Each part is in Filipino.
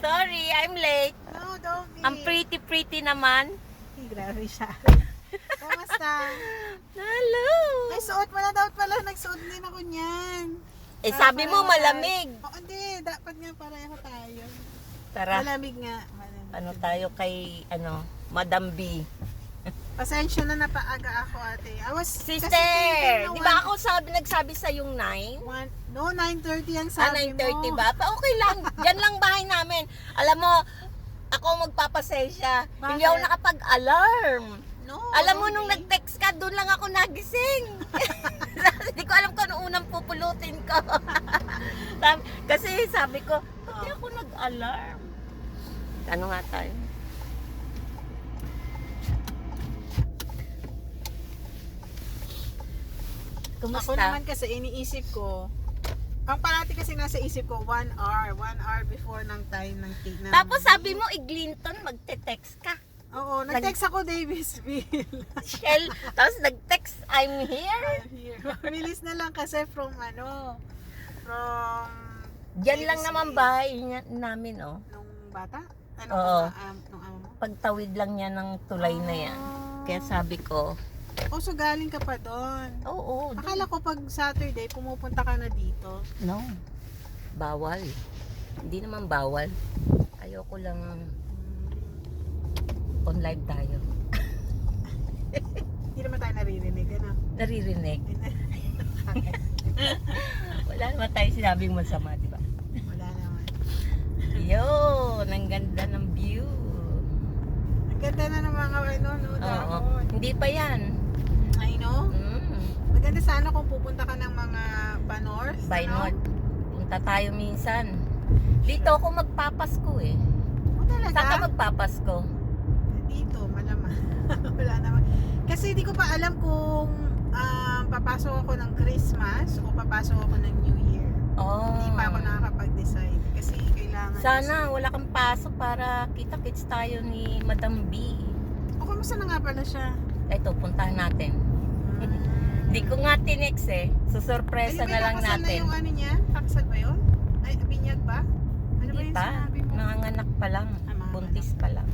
Sorry, I'm late. No, don't be. Ang pretty-pretty naman. Ay, grabe siya. Kamusta? Hello. Ay, suot mo na daw pala. Nagsuot din ako niyan. Eh, Para sabi mo pareho malamig. tayo. Oo, hindi. Dapat nga pareho tayo. Tara, Malamig nga. Malamig. ano tayo kay, ano, Madam B. Pasensya na napaaga ako, ate. I was Sister, di ba ako sabi, nagsabi sa yung 9? one- no, 9.30 ang Ah, sabi 9.30 mo. ba? Pa okay lang. Diyan lang bahay namin. Alam mo, ako magpapasensya. Hindi ako Bakit? nakapag-alarm. No, Alam mo, nung nag-text ka, doon lang ako nagising. Hindi ko alam kung ano unang pupulutin ko. Sabi- Kasi sabi ko, di ako nag-alarm? Ano nga tayo? Ako Kumusta? naman kasi iniisip ko, ang parati kasi nasa isip ko, one hour, one hour before ng time ng tea. ng- Tapos sabi mo, Iglinton, magte-text ka. Oo, nag-text ako Davisville. Shell, tapos nag-text, I'm here. I'm here. Mabilis na lang kasi from ano, from Diyan lang naman bahay niya, namin, oh. nung bata? Ano Oo. nung, um, nung mo? Pagtawid lang niya ng tulay na yan. Kaya sabi ko, Oh, so galing ka pa doon. oo, oh, Akala ko pag Saturday, pumupunta ka na dito. No. Bawal. Hindi naman bawal. Ayoko lang on live tayo. Hindi naman tayo naririnig, ano? Naririnig. Wala naman tayo sinabing masama, di ba? Wala naman. Yun, ang ganda ng view. Ang ganda na ng mga ano, no, Oo. dahon. Hindi pa yan. Know. Mm. Maganda sana kung pupunta ka ng mga pa-north. By ano? North. Punta tayo minsan. Dito ako magpapasko eh. Oh, talaga? Saan ka magpapasko? Dito, malamang. Wala naman. Kasi di ko pa alam kung um, papasok ako ng Christmas o papasok ako ng New Year. Oh. Hindi pa ako nakakapag-decide. Kasi kailangan... Sana wala kang pasok para kita-kits tayo ni Madam B. O, kamusta na nga pala siya? Ito, puntahan natin. Hindi ko nga tinex eh. Susurpresa na lang na natin. yung ano niya? Kakasal ba yun? Ay, binyag ba? Ano ba yung sinabi mo? Nanganganak pa lang. Ah, Buntis pa lang.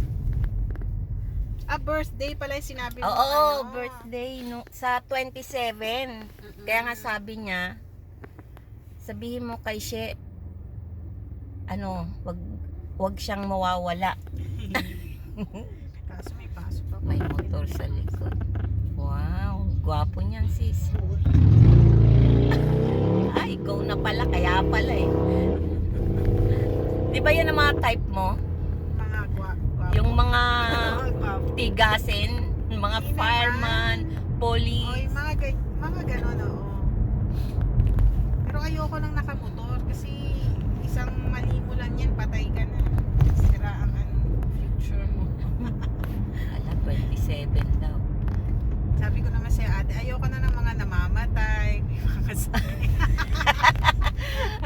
Ah, birthday pala yung sinabi mo. Oo, ano? birthday no, sa 27. Mm-mm. Kaya nga sabi niya, sabihin mo kay She, ano, wag, wag siyang mawawala. Kaso may pasok ako. May motor sa likod. Wow, sis. Ay, ikaw na pala, kaya pala eh. Di ba yan ang mga type mo? Mga gwa, Yung mga tigasin, mga fireman, police. mga, gan- mga ganon, oo. Pero ayoko nang nakamotor kasi isang mali mo lang yan, patay ka na. Sira ang ano, future mo. Ala, 27 daw. Sabi ko naman sa ate, ayoko na ng mga namamatay, may mga sakit.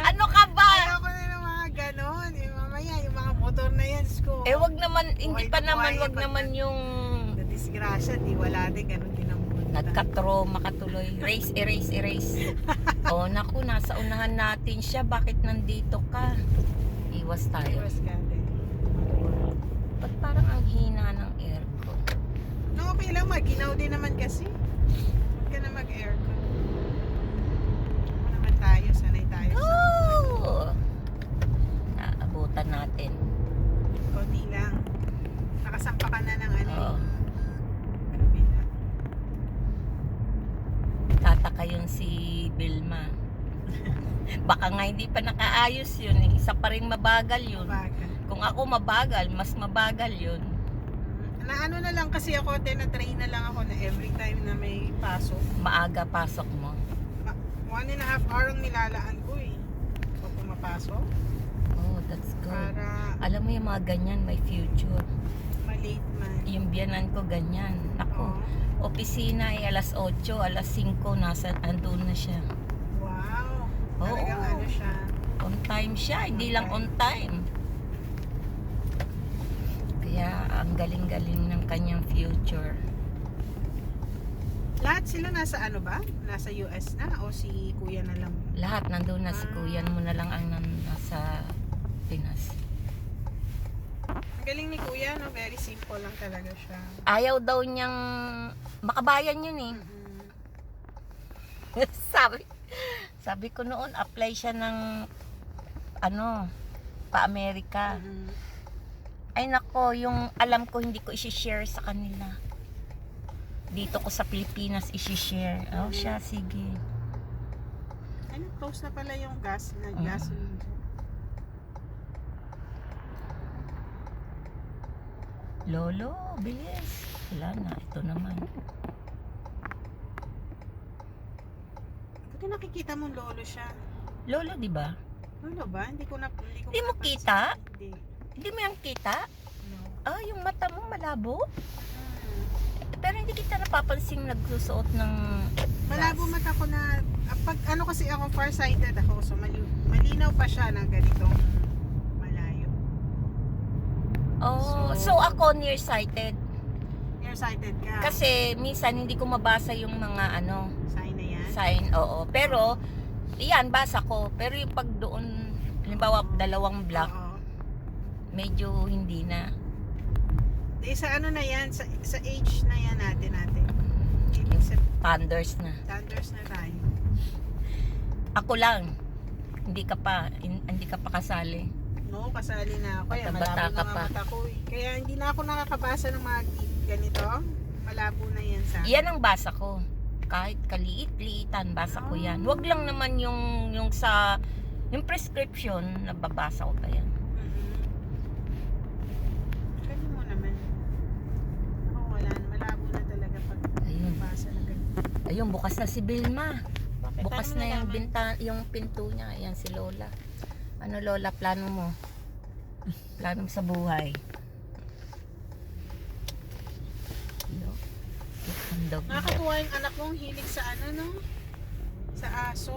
Ano ka ba? ayoko na ng mga ganon. Yung mamaya, yung mga motor na yan, sko. Eh, wag naman, hindi pa na naman, wag naman yung Na disgrasya, di wala din, ganon din ang buhay. nagka-trauma ka tuloy. Erase, erase, erase. oh, naku, nasa unahan natin siya. Bakit nandito ka? Iwas tayo. Iwas ka din. Ba't parang ang hina ng aircon? No, okay lang, maginaw din naman kasi. Huwag ka na mag-aircon. Ano naman tayo, sanay tayo sa Oh! Naabutan natin. konti lang. Nakasampa ka na ng ano. Oo. Grabe na. Tataka yun si Vilma. Baka nga hindi pa nakaayos yun. eh. Isa pa rin mabagal yun. Baga. Kung ako mabagal, mas mabagal yun. Na ano na lang kasi ako, tinatrain na lang ako na every time na may pasok. Maaga pasok mo. Ma- one and a half hour ang nilalaan ko eh. Pag pumapasok. Oh, that's good. Para Alam mo yung mga ganyan, may future. Malate man. Yung biyanan ko ganyan. Ako, Oo. opisina ay alas 8, alas 5, nasa, andun na siya. Wow. Oo. Talagang ano siya. On time siya, hindi lang on time. Kaya ang galing-galing ng kanyang future. Lahat sila nasa ano ba? Nasa US na? O si kuya na lang? Lahat nandun na si kuyan mo na lang ang nan- nasa Pinas. Ang galing ni Kuya, no? Very simple lang talaga siya. Ayaw daw niyang makabayan yun eh. sabi, sabi ko noon, apply siya ng ano, pa-Amerika. Mhm. Ay nako, yung alam ko hindi ko i-share sa kanila. Dito ko sa Pilipinas i-share. Oh, siya, sige. Ano, close na pala yung gas, na Mm. gasoline. Lolo, bilis. Wala na, ito naman. Buti nakikita mo lolo siya. Lolo, di ba? Lolo ba? Hindi ko na hindi ko Hindi mo napansin. kita? Hindi. Hindi mo yung kita? No. Ah, yung mata mo malabo? Hmm. Pero hindi kita napapansin nagsusuot ng Malabo glass. mata ko na ah, pag ano kasi ako farsighted ako so mali, malinaw pa siya ng ganitong. Oh, so, So- ako nearsighted. Nearsighted ka. Kasi minsan hindi ko mabasa yung mga ano, sign na yan. sign, oo. Pero, iyan, basa ko. Pero yung pag doon, halimbawa dalawang block, Oo. medyo hindi na. Eh, sa ano na yan, sa, sa age na yan natin natin. Yung Sa thunders na. standards na tayo. Ako lang. Hindi ka pa, hin- hindi ka pa kasali. No, kasali na ako. Kaya malabo na nga mata ko. eh. Kaya hindi na ako nakakabasa ng mga ganito. Malabo na yan sa akin. Yan ang basa ko. Kahit kaliit-liitan, basa ko yan. Huwag lang naman yung, yung sa, yung prescription, nababasa ko pa yan. Galing mo naman. Ako wala na. Malabo na talaga pag Ayun. basa ng ganito. Ayun, bukas na si. Bakit? Bukas na yung nalaman? binta, yung pinto niya. Ayan si Lola. Ano Lola, plano mo? Plano mo sa buhay? Handog. Nakakatuwa yung anak mong hilig sa ano, no? Sa aso.